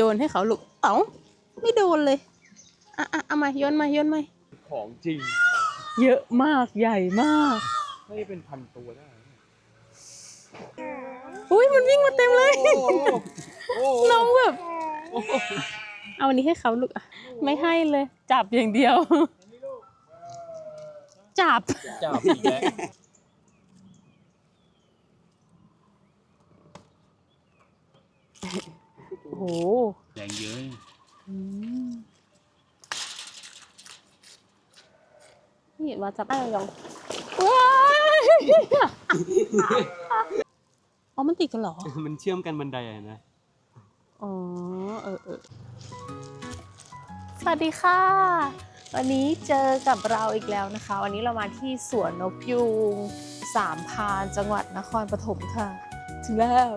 โยนให้เขาลูกเอ้าไม่โดนเลยอะอะเอามาโยนมาโยนมาของจริง เยอะมากใหญ่มากไม่ได้เป็นพันตัวได้อุ้ยมันวิ่งมาเต็มเลยโอ้น้องแบบเอาอันนี้ให้เขาลูกอะไม่ให้เลย จับอย่างเดียว จับจับอีกแล้ว โอ้โหแรงเยอะอืมนี่ว่าจับได้ยังว้ายอ๋อมันติดกันเหรอ มันเชื่อมกันบันไดอะนะ อ๋อ เออเออสวัสดีค่ะ วันนี้เจอกับเราอีกแล้วนะคะ วันนี้เรามาที่สวนนกยูงสามพรานจังหวัดนครปฐมค่ะ ถึงแล้ว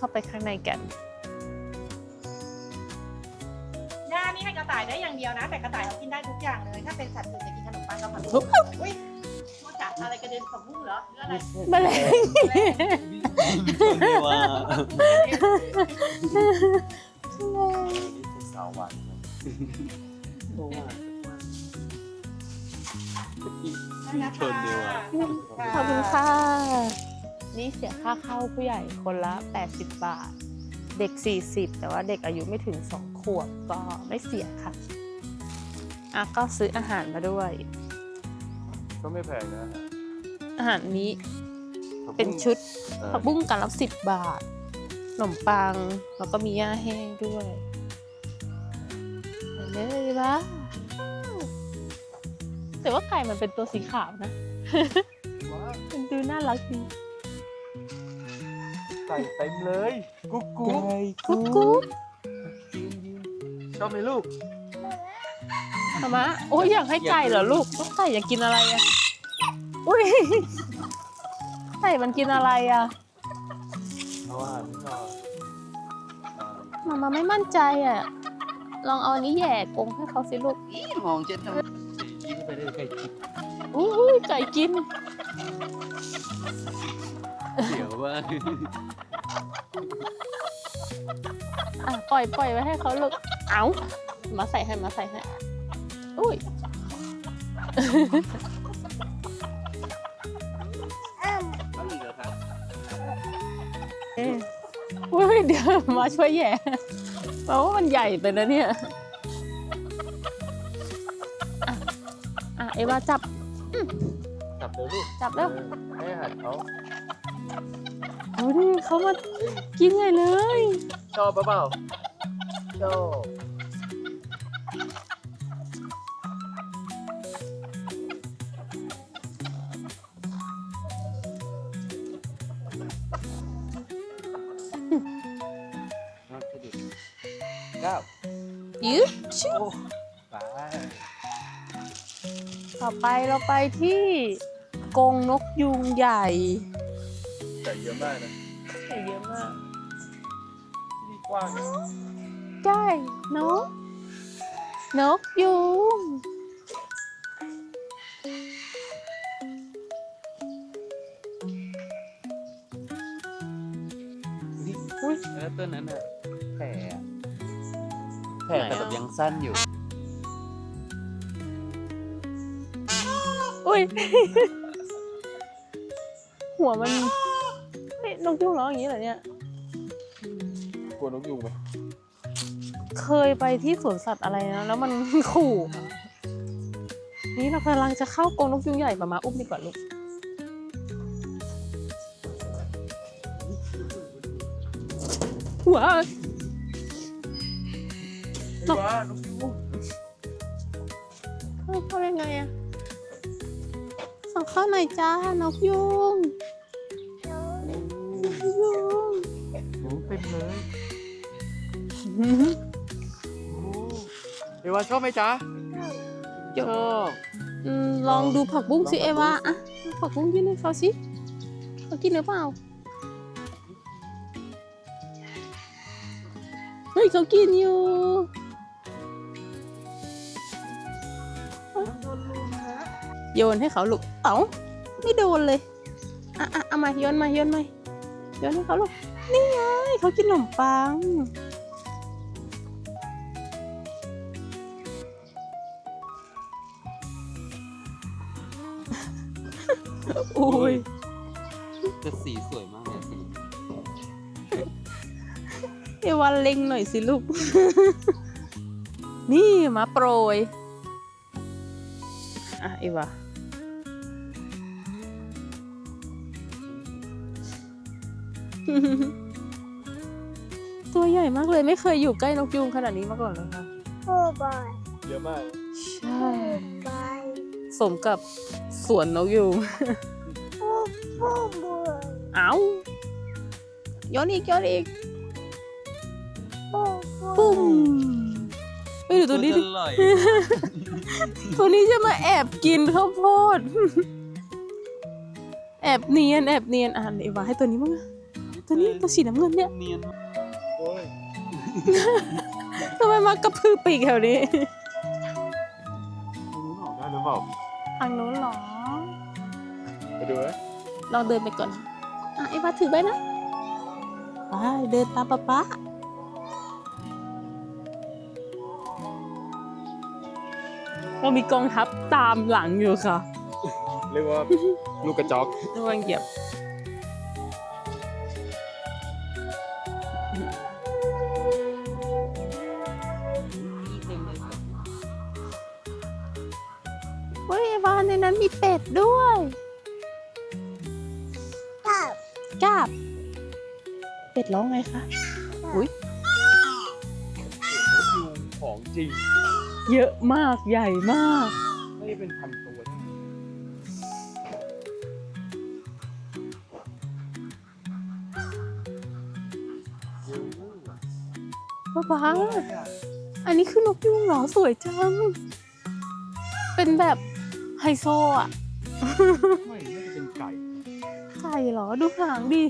เข้าไปข้างในกัน หน้านี่ให้กระต่ายได้อย่างเดียวนะ แต่กระต่ายเรากินได้ทุกอย่างเลย ถ้าเป็นสัตว์อื่นจะกินขนมปังกับผักบุ้งอุ้ยนอกจากอะไรกระเด็นผักบุ้งเหรอหรืออะไรแมลงไม่ว่าแสาวหวานโตมากชนดีว่ะขอบคุณค่ะ นี่เสียค่าเข้าผู้ใหญ่คนละ 80 บาท เด็ก 40 แต่ว่าเด็กอายุไม่ถึง 2 ขวบก็ไม่เสียค่ะอะก็ซื้ออาหารมาด้วย ก็ไม่แพงนะอาหารนี้เป็นชุดผักบุ้งกันละสิบบาท ขนมปัง แล้วก็มีย่าแห้งด้วยไปเลยวะแต่ว่าไก่มันเป็นตัวสีขาวนะมันดูน่ารักดี ไก่เต็มเลย กุ๊กกุ๊กกุ๊กกุ๊กชอบไหมลูกทำไมโอ้ยอยากให้ไก่เหรอลูกแล้วไก่อยากกินอะไรอะอุ้ยไก่มันกินอะไรอะเพราะว่าไม่ชอบมามาไม่มั่นใจอะ ลองเอาอันนี้แหย่กรงให้เขาสิลูกมองเจ็ดทำกินไปได้ไก่กินอุ้ยไก่กิน เดี๋ยวว่าอะปล่อยปล่อยไว้ให้เขาลูกเอามาใส่ให้มาใส่ให้อุ้ย ต้องเหลือครับเอ๊ะอุ้ยเดี๋ยวมาช่วยแหย่เพราะว่ามันใหญ่ไปนะเนี่ยอะอะเอวาจับจับเร็วลูกจับแล้วให้อาหารเขา ดูดิเขามากินใหญ่เลย ชอบปะเปล่าชอบเก้ายืดชิโอ้ไปต่อไปเราไปที่กรงนกยูงใหญ่ไก่เยอะมากนะใหญ่เยอะมากที่กว้างนะใช่นก นกยูงอุ้ยแล้วตัวนั้นอะแผลอะแผลแต่แบบยังสั้นอยู่ อุ้ย หัวมันเฮ้ยน กยูงร้องอย่างนี้เหรอเนี่ย กลัวนกยุงไหมเคยไปที่สวนสัตว์อะไรนะแล้วมันขู่อะนี่เรากำลังจะเข้ากรงนกยูงใหญ่มามาอุ้มดีกว่าลูก ว้าวไม่ว่านกยุงเออทำยังไงอะส่งเข้าหน่อยจ้านกยุงาชอบไหมจ๊ะชอบอืมลองดูผักบุ้งสิเอวาอะผักบุ้งยื่นให้เขาสิเขากินหรือเปล่าเฮ้ยเขากินอยู่โยนให้เขาลูกเอ้าไม่โดนเลยอะอะเอามาโยนมาโยนมาโยนให้เขาลูกนี่ไงเขากินขนมปัง อุ้ยแต่สีสวยมากเลยสีเอวันเล็งหน่อยสิลูก นี่มาโปรย อะเอวาตัวใหญ่มากเลยไม่เคยอยู่ใกล้นกยูงขนาดนี้มาก่อนเลยค่ะ Oh boy. เยอะมาก ใช่ Bye. สมกับสวนนกยูง Oh, oh boy. เอาย้อนอีกย้อนอีก Oh ปุ้ม boy. ไปดูตัวนี้ดิอร่อยตัวนี้จะมาแอบกินข้าวโพด แอบเนียนแอบเนียนอ่านเอวาให้ตัวนี้มั้งอะตัวนี้ตัวสีน้ำเงินเนี่ยเนียนโอ้ยทำไมมากระพือปีกแถวนี้รู้ออกได้หรือเปล่าทางนู้นเหรอไปดูไหม เราเดินไปก่อนอะเอวาถือไว้นะไปเดินตามป๊าป๊าเรามีกองทัพตามหลังอยู่ค่ะเรียกว่าลูกกระจอกระวังเหยียบเฮ้ยเอวานในนั้นมีเป็ดด้วย เป็ดร้องไงคะ อุ้ยยุงของจริง เยอะมากใหญ่มาก ไม่ได้เป็นพันตัวนะป๊าป๊าอันนี้คือนกยุงเหรอสวยจัง เป็นแบบไฮโซอะ ไม่น่าจะเป็นไก่ ไก่เหรอ ดูหางดิ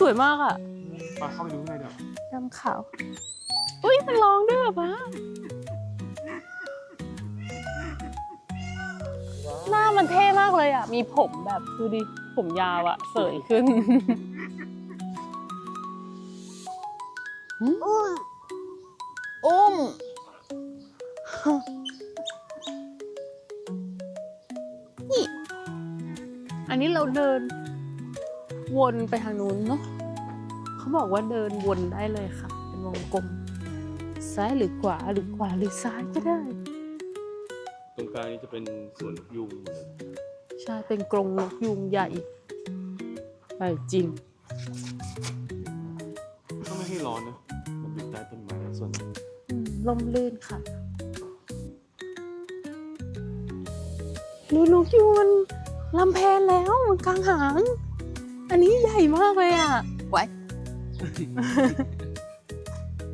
สวยมากอะ ปลาเข้าไปดูข้างในเดี๋ยวดำขาวอุ้ยมันร้องด้วยเหรอป๊าหน้ามันเท่มากเลยอะ มีผมแบบดูดิ ผมยาวอะ เสยขึ้น Um. อุ้มนี่ อันนี้เราเดิน วนไปทางนู้นเนาะ เขาบอกว่าเดินวนได้เลยค่ะ เป็นวงกลม ซ้ายหรือขวาหรือขวาหรือซ้ายก็ได้ ตรงกลางนี้จะเป็นสวนยุงใช่เป็นกรงนกยุงใหญ่ใหญ่จริงก็ไม่ให้ร้อนนะมันอยู่ใต้ต้นไม้ส่วนอืมลมลื่นค่ะดูนกยูงมันลำแพนแล้วมันกลางหาง อันนี้ใหญ่มากเลยอะไว้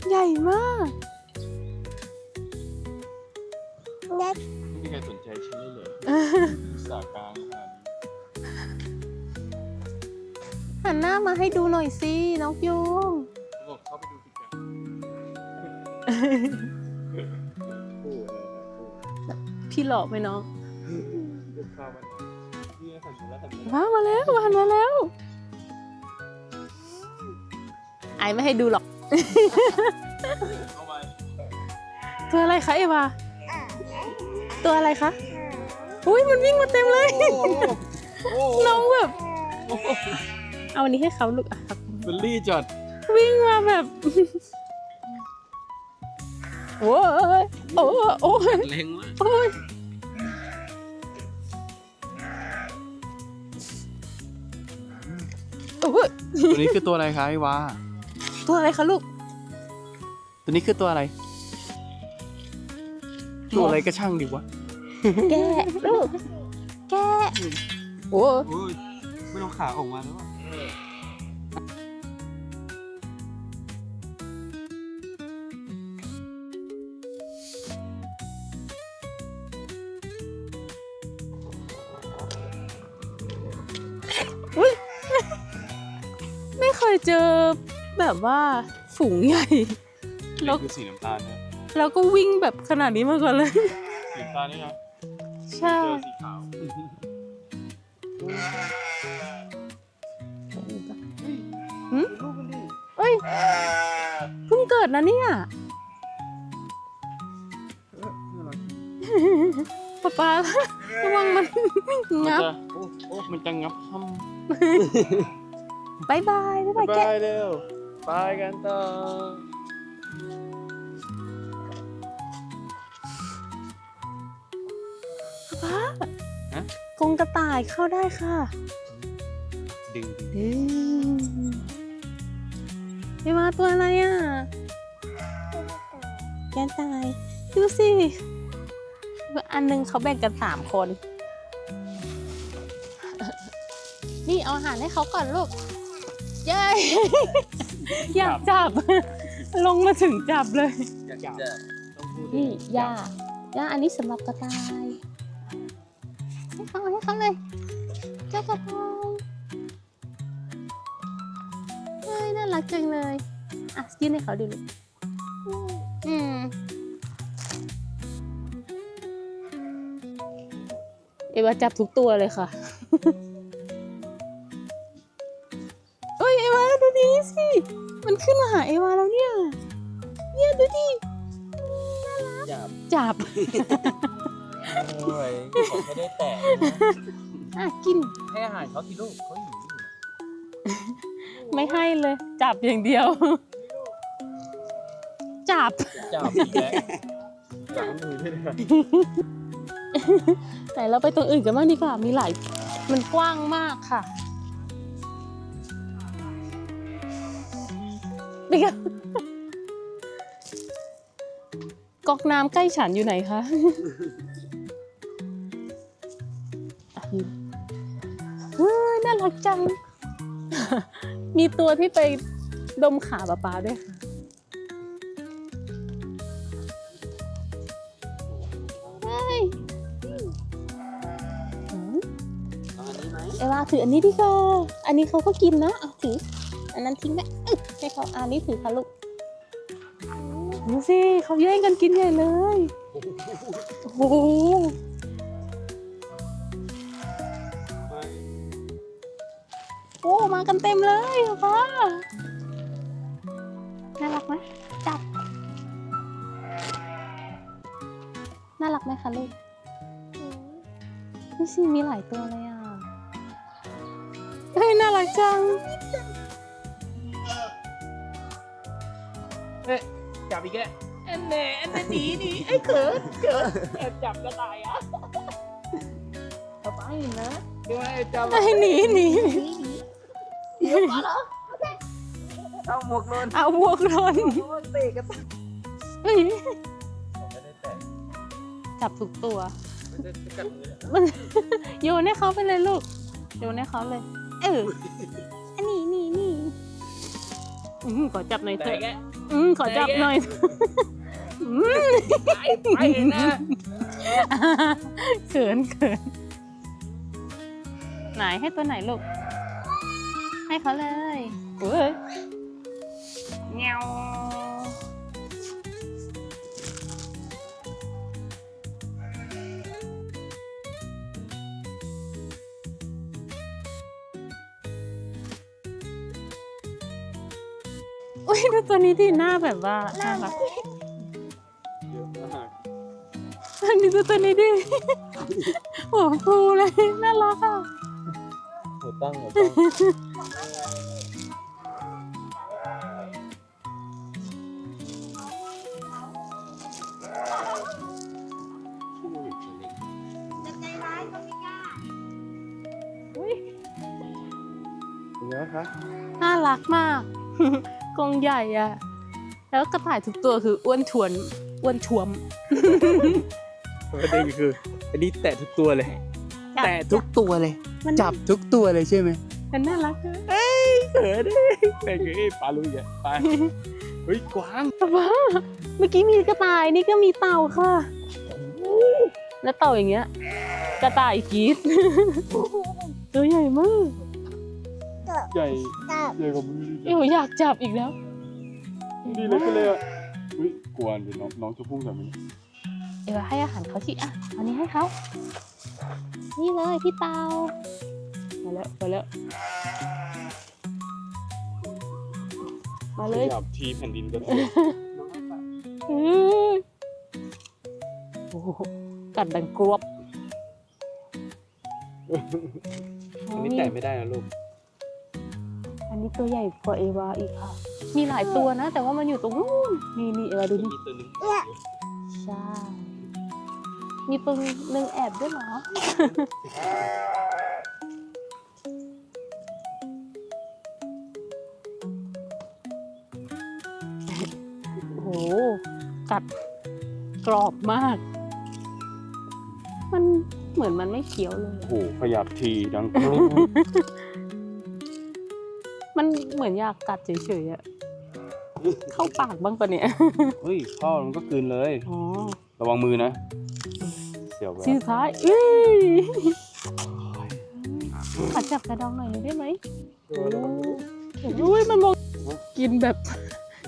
ใหญ่มาก Next. ไม่มีใครสนใจชิ้นนี้เลยอุตสาหกรรมขนาดนี้หันหน้ามาให้ดูหน่อยสินกยูงเขาบอกเข้าไปดูสิครับคู่อะไรนะคู่พี่หลอกไหมน้อง ลูกข้าวมันนี่สั่นแล้วสั่นแล้วว้ามาแล้ววานมาแล้ว ไอไม่ให้ดูหรอกเข้าไปตัวอะไรคะเอวาตัวอะไรคะ อุ้ยมันวิ่งมาเต็มเลยโอ้น้องแบบ เอาอันนี้ให้เขาลูกอะครับเบลลี่จัดวิ่งมาแบบโอ้ยโอ้ยโอ้ยเล็งมากโอ้ยโอ้ยตัวนี้คือตัวอะไรคะไอ้วา ตัวอะไรคะลูก ตัวนี้คือตัวอะไร ตัวอะไรก็ช่างดีวะ แกะลูก แกะโอ้ยโอ้ยไม่ต้องขาออกมาแล้วอะไม่เคยเจอ แบบว่าฝูงใหญ่ แล้วนี่คือสีน้ำตาลนะแล้วก็วิ่งแบบขนาดนี้มาก่อนเลย สีน้ำตาลนี่นะใช่ เจอสีขาวหืมเอ้ยยเพิ่งเกิดนะเนี่ยป๊าป๊าระวังมันงับ โอ้โอ้มันจะงับทบายบาย บ๊ายำบายแกะไปเร็ว ไปกันต่อป๊าฮะ กรงกระต่ายเข้าได้ค่ะดึงดึงดึงไอมาตัวอะไรอะ แกนตายดูสิ อันหนึงเขาแบ่งกันสามคน นี่เอาอาหารให้เขาก่อนลูก เย้ อยากจับ ลงมาถึงจับเลย อยากจะต้องพูดนี่ย่าย่าอันนี้สำหรับกระต่าย ให้เขาให้เขาเลย เจ้ากระต่ายเฮ้ยน่ารักจังเลย อะยื่นให้เขาดูลูกอืมเอวาจับทุกตัวเลยค่ะ สิ มันขึ้นมาหาเอวาแล้วเนี่ย เนี่ยดูดิจับจับโอ้ยผมไม่ได้แตะอะกิน ให้อาหารเขาที่ลูกเขาหิวอยู่ไม่ให้เลย จับอย่างเดียว จับ จับอีกแล้วจับมือด้วยนะแต่เราไปตรงอื่นกันบ้างดีกว่า มีหลาย มันกว้างมากค่ะ นี่ค่ะก๊อกน้ำใกล้ฉันอยู่ไหนคะอะยืนเฮ้ยน่ารักจัง มีตัวที่ไปดมขาป๊าป๊าด้วยค่ะเฮ้ยอืมเอาอันนี้ไหมเอวาถืออันนี้ดีกว่าอันนี้เขาก็กินนะ เอาถือ อันนั้นทิ้งไปอึ๊บ ให้เขาอันนี้ถือค่ะลูกดูสิเขาแย่งกันกินใหญ่เลย โอ้โหไม่โอ้มากันเต็มเลยพ่อน่ารักไหมจับ น่ารักไหมคะลูกนี่สิมีหลายตัวเลยอะ เฮ้ย น่ารักจัง จับอีกแล้วอันเน่อันนั้นหนีหนีไอ้เขินเขินแอบจับกระต่ายอะต่อไปนะด้วยจับไอ้หนีหนีเอาหมวกนนเอาพวกนอนเตะกันเฮ้ยผมไม่ได้แตะจับทุกตัวมันจะกัดมือเลยมัน โยนให้เขาไปเลยลูก โยนให้เขาเลย เอออันนี้นี่นี่อืมขอจับหน่อยเถแต่อะ แก อืมขอจับหน่อยอืมไปไปนะเขินเขินไหนให้ตัวไหนลูก ให้เขาเลยเว้ยเงา อุ้ยดูตัวนี้ดิหน้าแบบว่าน่ารักเยอะมากอันนี้ดูตัวนี้ดิหัวฟูเลยน่ารักอะ หัวตั้งหัวตั้ง กรงใหญ่อะแล้วกระต่ายทุกตัวคืออ้วนทวนอ้วนทวมประเด็นคือ อันนี้แตะทุกตัวเลยจับแตะทุกตัวเลยมันจับทุกตัวเลยใช่ไหมมันน่ารักเลยเอ้ยเขินดิแต่คือไอ้ปลาลุยอะไปเฮ้ยกวางแต่ว่าเมื่อกี้มีกระต่ายนี่ก็มีเต่าค่ะแล้วเต่าอย่างเงี้ย กระต่ายกรีดตัวใหญ่มาก ใหญ่จับใหญ่กว่ามือเอวอยากจับอีกแล้ว ดีเลยก็เลยอะอุ้ยกวนเดี๋ยวน้องน้องจะพุ่งใส่มันเอวให้อาหารเขาที่อะอันนี้ให้เขา นี่เลยพี่เต่ามาแล้วมาแล้วมมาขเลยยับทีแผ่นดินก็ทั่วอือโอ้โหกัดดังกรวบอันนี้แต่ไม่ได้นะลูกอั นี้ตัวใหญ่กว่าเอวาอีกค่ะ มีหลายตัวนะ แต่ว่ามันอยู่ตรงนู้นนี่นี่เอวาดูนี่ใช่ มีปึงหนึ่งแอบด้วยเหรอโอ้โห กัดกรอบมาก มันเหมือนมันไม่เคี้ยวเลย โอ้โหขยับทีดังกรุบ เหมือนอยากกัดเฉยๆอะเข้าปากบ้างปะเนี่ย เฮ้ยพ่อมันก็กลืนเลย อ๋อระวังมือนะ เสียวแบซีบซ้ายอื้ยขอจับกระดองหน่อยได้ไหมโอ้อุ้ยมันมองกินแบบ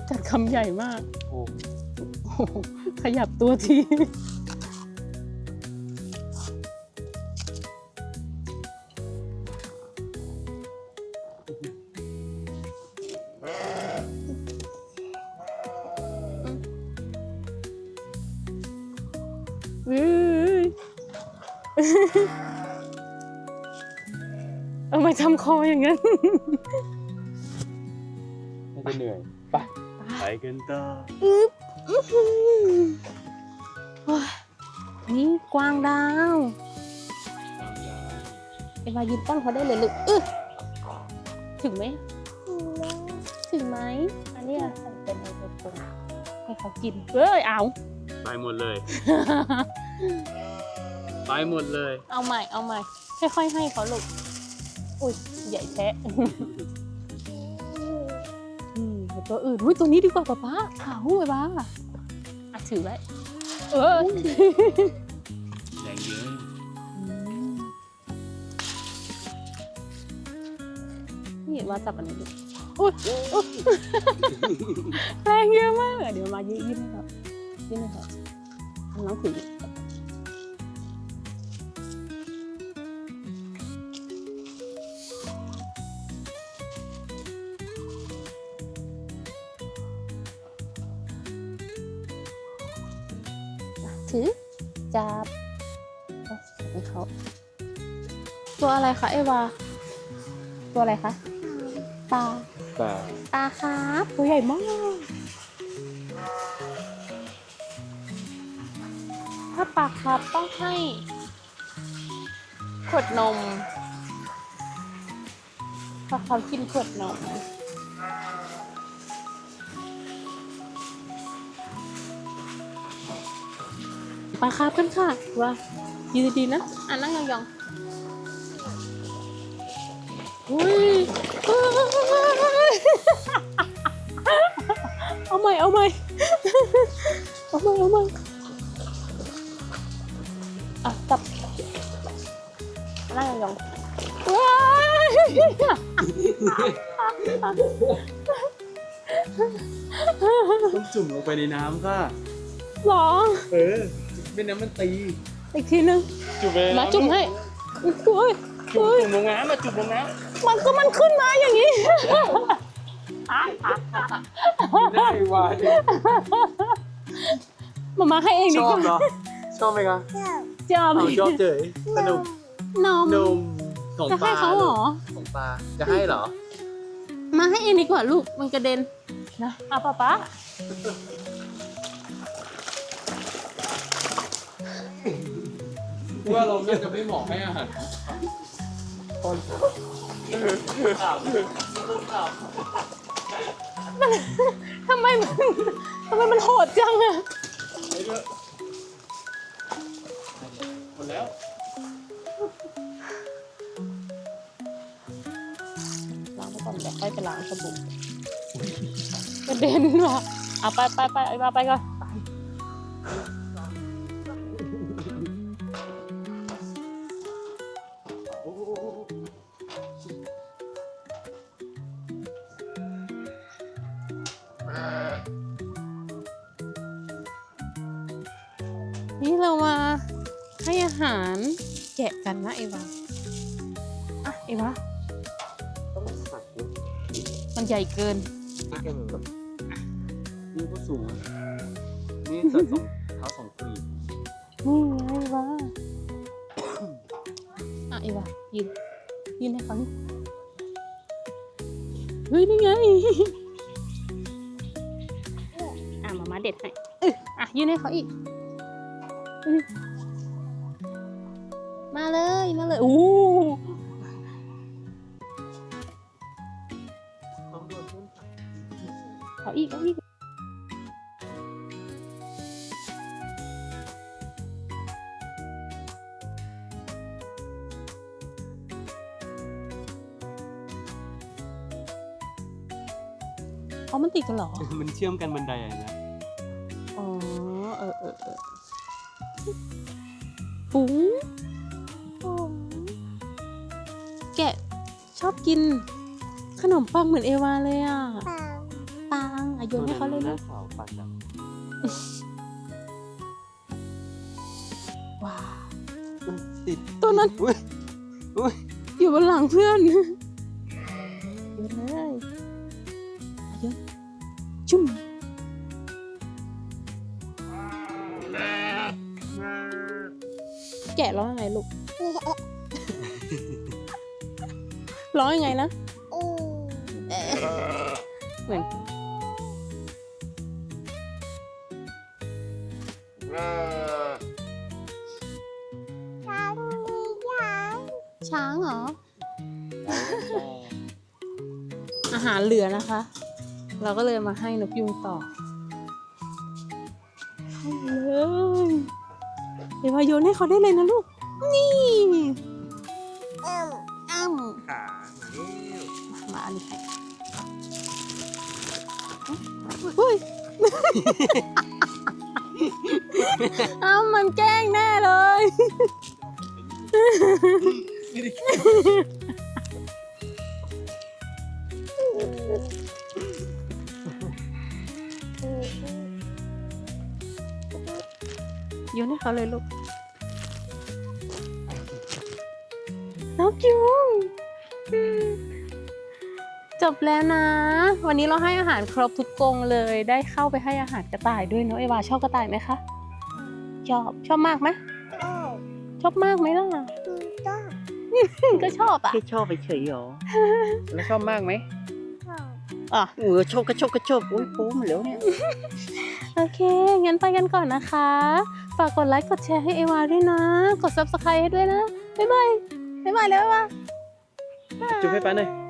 จัดคำใหญ่มาก โอ้โอ้โหขยับตัวที ออย่างนั้น น่าจะเหนื่อยไปไปกันต่ออื้อหือโอ้ยนี่กวางดาวเอวายืนป้อนเขาได้เลยลูกอึถึงไหม ถึงไหม อันนี้อะใส่เป็นไอโฟนให้เขากินเอ้ยเอาไปหมดเลย ไปหมดเลย เอาใหม่ เอาใหม่ ค่อยๆให้เขาลูกอุ้ย ใหญ่แท้อืมเดี๋ยวตัวอื่นอุ้ยตัวนี้ดีกว่าป๊าป๊าขาวไอ้บ้าอะถือไว้ เออแรงเยอะนี่มาจับอันนี้ดิอุ้ยอุ๊ยแรงเยอะมากอะเดี๋ยวมายืดยืดให้ครับยืดให้ครับน้องถือ ตัวอะไรคะเอวา ตัวอะไรคะปลาแต่ปลาครับตัวใหญ่มาก ถ้าปลาครับต้องให้ขวดนมเพราะเขากินขวดนมปลาครับกันค่ะว่ายืนดีๆนะ อะนั่งยองๆ อุ้ยเอาใหม่เอาใหม่เอาใหม่เอาใหม่อะจับนั่งยองๆว้ายต้องจุ่มลงไปในน้ำค่ะ หรอ เออไม่น้ำมันตี อีกทีนึง จุ่มไปในมาน้ำจุ่มให้อุ้ยจุ่มอุ้ยจุ่มลงน้ำมาจุ่มลงน้ มันก็มันขึ้นมาอย่างนี้ำได้วาดิมามาให้เองชดีอกบว่าเหรอ ชอบไหมคะจอมเอาชอบเฉยสนุกนมนมของจะปให้ลาเขาเหรอ ของปลาจะให้เหรอ มาให้เองดีกว่าลูก มันกระเด็นนะเอาป๊าป๊าว่าเราน่าจะไม่เหมาะให้อาหาร ทำไมมันทำไมมันโหดจังอะหมดแล้วล้างไปก่อนเดี๋ยวค่อยไปล้างสบู่กระเด็นว่ะเอาไปไปไปไอ้บ้าไปก่อนไป กะกันนะไอ้วาอะไอ้วาต้องสักมันใหญ่เกินใกล้ๆมือแบบนี่ก็สูงอะนี่สัตว์สองเท้าสองกรีบนี่ไงวะอะอีวะยืนยืนให้เขานี่เฮ้ยนี่ไง อะมามาเด็ดให้เอ้ยอะยืนให้เขาอีก อื้อ มาเลยมาเลยอ้ต้เอาอีกเอาอีกเขามันติดกันเหรอ มันเชื่อมกันบันไดอะไรนะ กิน ขนมปังเหมือนเอวาเลยอะ ปังปังอายุให้เขาเลยหลูน้ากขาวปากดว้าวำติดตัวนั้น อุ้ยอุ้ยอยู่บนหลังเพื่อนโยน ร้องยังไงนะอืมเหมือนช้างมีช้างช้างเหรอ อาหารเหลือนะคะ เราก็เลยมาให้นกยุงต่อให้เลยเดี๋ยวมาโยนให้เขาได้เลยนะลูก นี่ เฮ้ยอ้าวมันแกล้งแน่เลย โยนให้เขาเลยลูกน้องจุงอืม จบแล้วนะ วันนี้เราให้อาหารครบทุกกรงเลยได้เข้าไปให้อาหารกระต่ายด้วยเนาะเอวาชอบกระต่ายไหมคะชอบชอบมากไหมโอ้ชอบมากไหมล่ะดูต้าก็ชอบอะแค่ชอบไปเฉยๆหรอแล้วชอบมากไหมชอบอะเออชอบก็ชอบก็ชอบโอ้ยโป๊มาแล้วเนี่ยโอเค งั้นไปกันก่อนนะคะ ฝากกดไลค์กดแชร์ให้เอวาด้วยนะ กด subscribe ให้ด้วยนะ บ๊ายบาย บ๊ายบายแล้วบ๊ายบายจุ๊บให้ป้าหน่อย